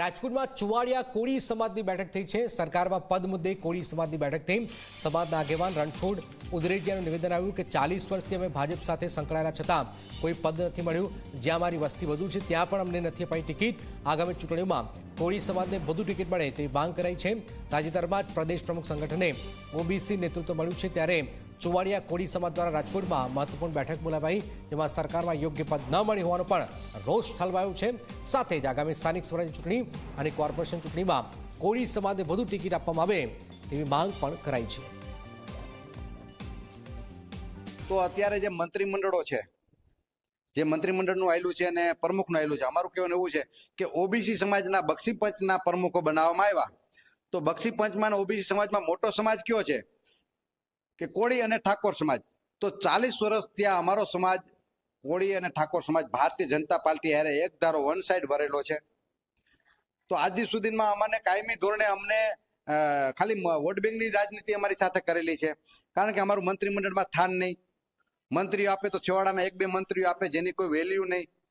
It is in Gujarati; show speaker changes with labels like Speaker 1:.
Speaker 1: રાજકોટમાં ચુવાડિયા કોળી સમાજની બેઠક થઈ છે. સરકારમાં પદ મુદ્દે કોળી સમાજની બેઠક થઈ. સમાજના આગેવાન રણછોડ ઉદરેજિયાનું નિવેદન આવ્યું કે ચાલીસ વર્ષથી અમે ભાજપ સાથે સંકળાયેલા છતાં કોઈ પદ નથી મળ્યું. જ્યાં મારી વસ્તી વધુ છે, ત્યાં પણ અમને નથી અપાઈ ટિકિટ. આગામી ચૂંટણીઓમાં કોળી સમાજને વધુ ટિકિટ મળે તેવી માંગ કરાઈ છે. તાજેતરમાં જ પ્રદેશ પ્રમુખ સંગઠને ઓબીસી નેતૃત્વ મળ્યું છે ત્યારે ચુવાડિયા કોળી સમાજ દ્વારા રાજકોટમાં મહત્વપૂર્ણ બેઠક બોલાવાઈ, જેમાં સરકારમાં યોગ્ય પદ ન મળી હોવાનો પણ રોષ ઠલવાયો છે. સાથે જ આગામી સ્થાનિક સ્વરાજ ચૂંટણી અને કોર્પોરેશન ચૂંટણીમાં કોળી સમાજને વધુ ટિકિટ આપવામાં આવે તેવી માંગ પણ કરાઈ છે.
Speaker 2: તો અત્યારે જે મંત્રીમંડળો છે જે મંત્રીમંડળનું આવેલું છે અને પ્રમુખનું આવેલું છે. અમારું કહેવાનું એવું છે કે ઓબીસી સમાજના બક્ષી પંચના પ્રમુખો બનાવવામાં આવ્યા. તો બક્ષી પંચમાં ઓબીસી સમાજમાં મોટો સમાજ કયો છે? કે કોળી અને ઠાકોર સમાજ. તો ચાલીસ વર્ષ ત્યાં અમારો સમાજ કોળી અને ઠાકોર સમાજ ભારતીય જનતા પાર્ટી હારે એક ધારો વન સાઈડ ભરેલો છે. તો આજ સુધીમાં અમને કાયમી ધોરણે અમને ખાલી વોટ બેંકની રાજનીતિ અમારી સાથે કરેલી છે. કારણ કે અમારું મંત્રીમંડળમાં થાન નહીં. મંત્રીઓ આપે તો છેવાડાના એક બે મંત્રીઓ આપે જેની કોઈ વેલ્યુ નહીં.